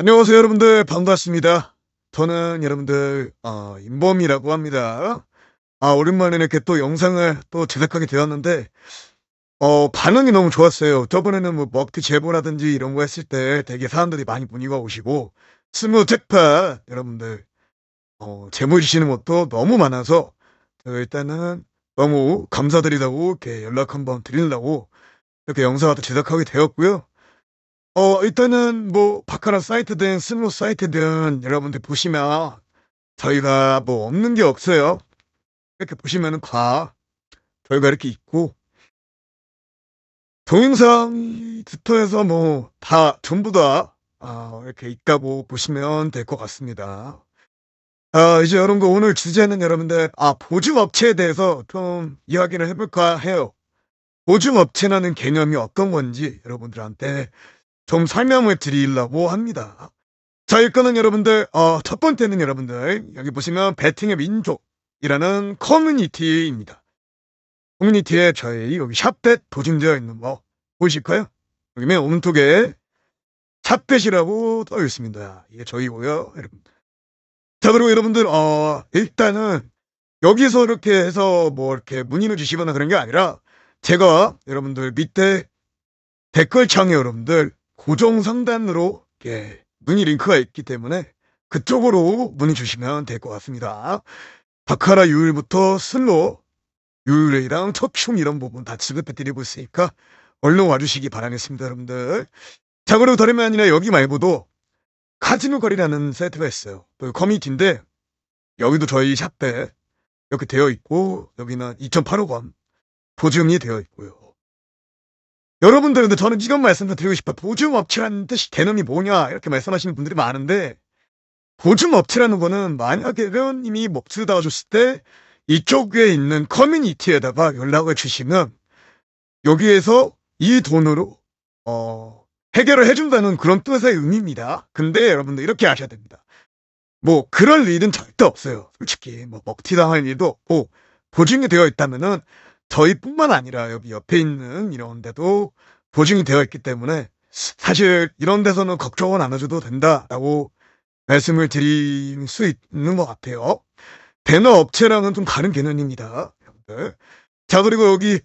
안녕하세요, 여러분들. 반갑습니다. 저는 여러분들, 어, 임범이라고 합니다. 아, 오랜만에 이렇게 또 영상을 또 제작하게 되었는데, 어, 반응이 너무 좋았어요. 저번에는 뭐 먹튀 제보라든지 이런 거 했을 때 되게 사람들이 많이 문의가 오시고, 스무 잭팟, 여러분들, 어, 제보 주시는 것도 너무 많아서, 제가 일단은 너무 감사드리다고 이렇게 연락 한번 드리려고 이렇게 영상을 또 제작하게 되었고요. 어, 일단은 뭐 바카라 사이트든 스무 사이트든 여러분들 보시면 저희가 뭐 없는 게 없어요. 이렇게 보시면은 다 저희가 이렇게 있고 동영상부터 해서 뭐 다 전부 다 아, 이렇게 있다고 보시면 될 것 같습니다. 아, 이제 여러분들 오늘 주제는 여러분들 아, 보증업체에 대해서 좀 이야기를 해볼까 해요. 보증업체라는 개념이 어떤 건지 여러분들한테 좀 설명을 드리려고 합니다. 자, 일단은 여러분들, 어, 첫 번째는 여러분들, 여기 보시면 배팅의 민족이라는 커뮤니티입니다. 커뮤니티에 저희 여기 샵댓 도중되어 있는 거 보이실까요? 여기 맨 오른쪽에 샵댓이라고 떠 있습니다. 이게 저희고요, 여러분. 자, 그리고 여러분들, 어, 일단은 여기서 이렇게 해서 뭐 이렇게 문의를 주시거나 그런 게 아니라 제가 여러분들 밑에 댓글창에 여러분들 고정 상단으로 이렇게 문의 링크가 있기 때문에 그쪽으로 문의 주시면 될 것 같습니다. 바카라 유일부터 슬로 유일이랑 척춤 이런 부분 다 지급해 드리고 있으니까 얼른 와주시기 바라겠습니다, 여러분들. 자, 그리고 다름이 아니라 여기 말고도 카지노 거리라는 사이트가 있어요. 그 커뮤니티인데 여기도 저희 샵에 이렇게 되어 있고 여기는 2,800원 보증이 되어 있고요. 여러분들 근데 저는 이런 말씀을 드리고 싶어요. 보증업체라는 뜻이 개념이 뭐냐 이렇게 말씀하시는 분들이 많은데 보증업체라는 거는 만약에 회원님이 목줄 다줬을 때 이쪽에 있는 커뮤니티에다가 연락을 주시면 여기에서 이 돈으로 어 해결을 해준다는 그런 뜻의 의미입니다. 근데 여러분들 이렇게 아셔야 됩니다. 뭐 그럴 일은 절대 없어요. 솔직히 뭐 먹튀당할 일도 없고 보증이 되어 있다면은 저희뿐만 아니라 여기 옆에 있는 이런 데도 보증이 되어 있기 때문에 사실 이런 데서는 걱정은 안 해줘도 된다라고 말씀을 드릴 수 있는 것 같아요. 배너 업체랑은 좀 다른 개념입니다. 여러분들. 자 그리고 여기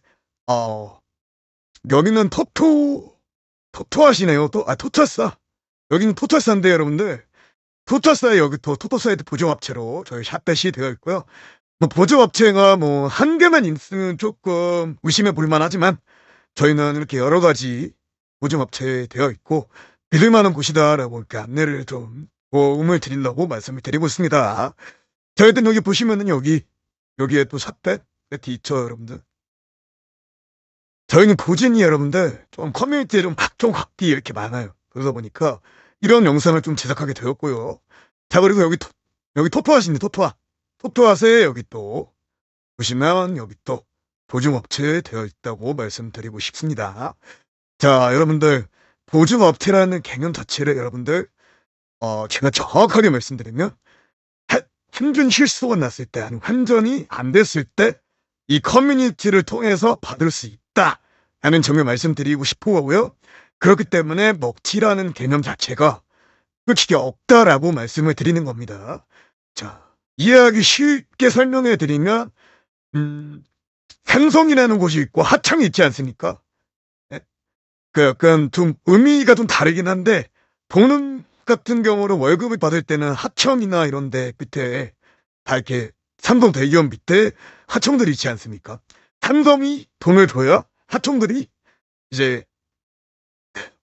어 여기는 토토 토토하시네요. 또 아 토토사 여기는 토토사인데 여러분들 토토사에 여기 또 토토사이트 보증업체로 저희 샷댓이 되어 있고요. 뭐 보조업체가 뭐 한 개만 있으면 조금 의심해 볼 만 하지만 저희는 이렇게 여러 가지 보증업체에 되어 있고 믿을 만한 곳이다라고 이렇게 안내를 좀 도움을 드리려고 말씀을 드리고 있습니다. 저희들 여기 보시면은 여기 여기에 또 샷댓 세트 있죠 여러분들. 저희는 보증이 여러분들 좀 커뮤니티에 좀 각종 각기 이렇게 많아요. 그러다 보니까 이런 영상을 좀 제작하게 되었고요. 자 그리고 여기 토, 여기 토토하시네 토토아. 토토아세 여기 또 보시면 여기 또 보증업체에 되어 있다고 말씀드리고 싶습니다. 자, 여러분들 보증업체라는 개념 자체를 여러분들 어, 제가 정확하게 말씀드리면 해- 환전 실수가 났을 때 아니면 환전이 안 됐을 때 이 커뮤니티를 통해서 받을 수 있다 하는 점을 말씀드리고 싶은 거고요. 그렇기 때문에 먹튀라는 개념 자체가 솔직히 없다라고 말씀을 드리는 겁니다. 자, 이해하기 쉽게 설명해 드리면 음, 삼성이라는 곳이 있고 하청이 있지 않습니까? 예? 그 약간 좀 의미가 좀 다르긴 한데 돈 같은 경우로 월급을 받을 때는 하청이나 이런 데 밑에 다 이렇게 삼성 대기업 밑에 하청들이 있지 않습니까? 삼성이 돈을 줘야 하청들이 이제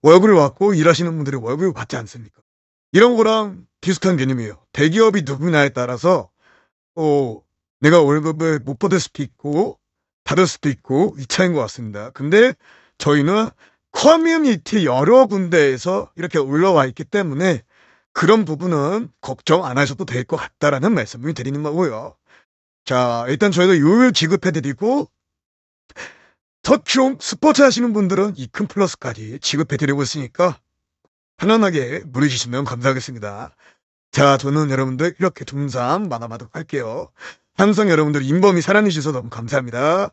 월급을 받고 일하시는 분들이 월급을 받지 않습니까? 이런 거랑 비슷한 개념이에요. 대기업이 누구냐에 따라서 어, 내가 월급을 못 받을 수도 있고 받을 수도 있고 이 차이인 것 같습니다. 근데 저희는 커뮤니티 여러 군데에서 이렇게 올라와 있기 때문에 그런 부분은 걱정 안 하셔도 될 것 같다라는 말씀을 드리는 거고요. 자, 일단 저희도 요일 지급해드리고 터치용 스포츠 하시는 분들은 이 큰 플러스까지 지급해드리고 있으니까 편안하게 물으시면 감사하겠습니다. 자, 저는 여러분들 이렇게 둥상 만화마득 할게요. 항상 여러분들 인범이 사랑해주셔서 너무 감사합니다.